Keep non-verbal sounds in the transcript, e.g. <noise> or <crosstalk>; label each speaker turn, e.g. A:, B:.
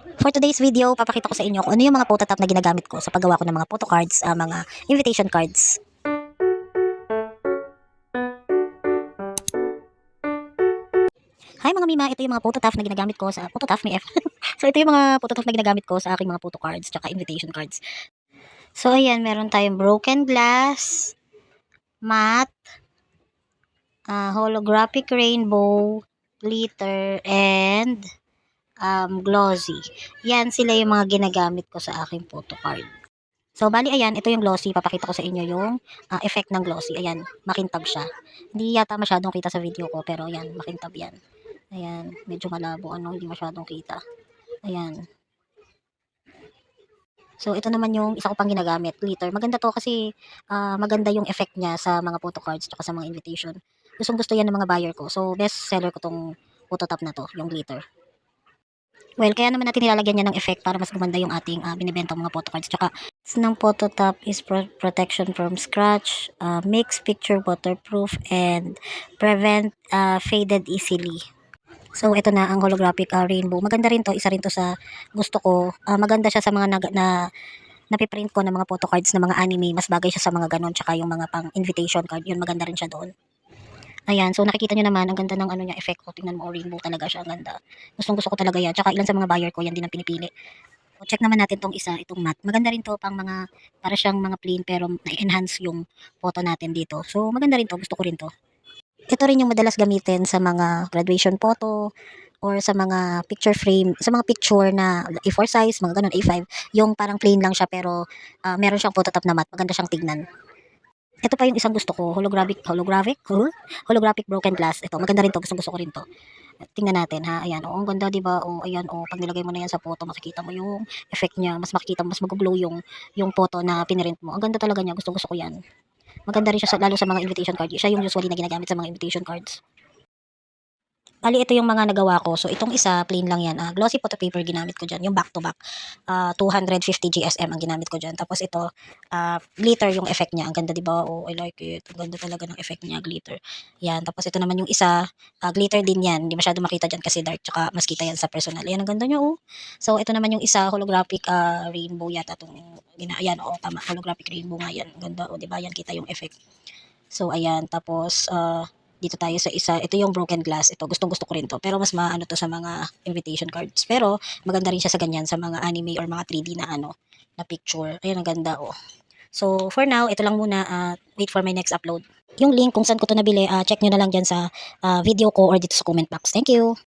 A: For today's video, papakita ko sa inyo kung ano yung mga phototap na ginagamit ko sa paggawa ko ng mga photo cards, ah, mga invitation cards. Hi mga Mima, ito yung mga phototap na ginagamit ko sa phototap may F. <laughs> so ito yung mga phototap na ginagamit ko sa aking mga photo cards tsaka invitation cards. So ayan, meron tayong broken glass, matte, ah, holographic rainbow, glitter, and um, glossy. Yan sila yung mga ginagamit ko sa aking photo card. So, bali, ayan, ito yung glossy. Papakita ko sa inyo yung ah, effect ng glossy. Ayan, makintab siya. Hindi yata masyadong kita sa video ko, pero ayan, makintab yan. Ayan, medyo malabo, ano, hindi masyadong kita. Ayan. So, ito naman yung isa ko pang ginagamit, glitter. Maganda to kasi ah, maganda yung effect niya sa mga photo cards at sa mga invitation. Gustong gusto yan ng mga buyer ko. So, best seller ko tong phototap na to, yung glitter. Well, kaya naman natin nilalagyan niya ng effect para mas gumanda yung ating uh, binibentang mga photo cards. Tsaka, ng phototop is pro- protection from scratch, uh, makes picture waterproof, and prevent uh, faded easily. So, ito na ang holographic uh, rainbow. Maganda rin to. Isa rin to sa gusto ko. Uh, maganda siya sa mga nag- na napiprint ko ng mga photo cards ng mga anime. Mas bagay siya sa mga ganon. Tsaka yung mga pang invitation card. Yun, maganda rin siya doon. Ayan, so nakikita nyo naman, ang ganda ng ano niya, effect ko. Tingnan mo, oh, rainbow talaga siya, ang ganda. Gustong gusto ko talaga yan. Tsaka ilan sa mga buyer ko, yan din ang pinipili. So, check naman natin tong isa, itong matte. Maganda rin to pang mga, para siyang mga plain pero na-enhance yung photo natin dito. So, maganda rin to, gusto ko rin to. Ito rin yung madalas gamitin sa mga graduation photo or sa mga picture frame, sa mga picture na A4 size, mga ganun, A5. Yung parang plain lang siya pero ah, meron siyang phototop na matte. Maganda siyang tignan. Ito pa yung isang gusto ko, holographic, holographic, huh? holographic broken glass. Ito, maganda rin to, gustong gusto ko rin to. Tingnan natin ha, ayan, oh, ang ganda 'di ba? Oh, ayan, oh, pag nilagay mo na yan sa photo, makikita mo yung effect niya, mas makikita mo, mas mag-glow yung yung photo na pinrint mo. Ang ganda talaga niya, gustong gusto ko 'yan. Maganda rin siya sa, lalo sa mga invitation cards. Siya yung usually na ginagamit sa mga invitation cards. Bali, ito yung mga nagawa ko. So, itong isa, plain lang yan. Ah, glossy photo paper ginamit ko dyan. Yung back to back. Ah, 250 GSM ang ginamit ko dyan. Tapos ito, ah, glitter yung effect niya. Ang ganda, di ba? Oh, I like it. Ang ganda talaga ng effect niya, glitter. Yan. Tapos ito naman yung isa, ah, glitter din yan. Hindi masyado makita dyan kasi dark. Tsaka mas kita yan sa personal. Yan, ang ganda niya, oh. So, ito naman yung isa, holographic ah, rainbow yata. Itong, ayan, oh, tama. Holographic rainbow nga yan. Ang ganda, oh, di ba? Yan, kita yung effect. So, ayan. Tapos, ah, dito tayo sa isa. Ito yung broken glass. Ito, gustong gusto ko rin to. Pero mas maano to sa mga invitation cards. Pero, maganda rin siya sa ganyan, sa mga anime or mga 3D na ano, na picture. Ayan, ang ganda, oh. So, for now, ito lang muna. Uh, wait for my next upload. Yung link kung saan ko to nabili, uh, check nyo na lang dyan sa uh, video ko or dito sa comment box. Thank you!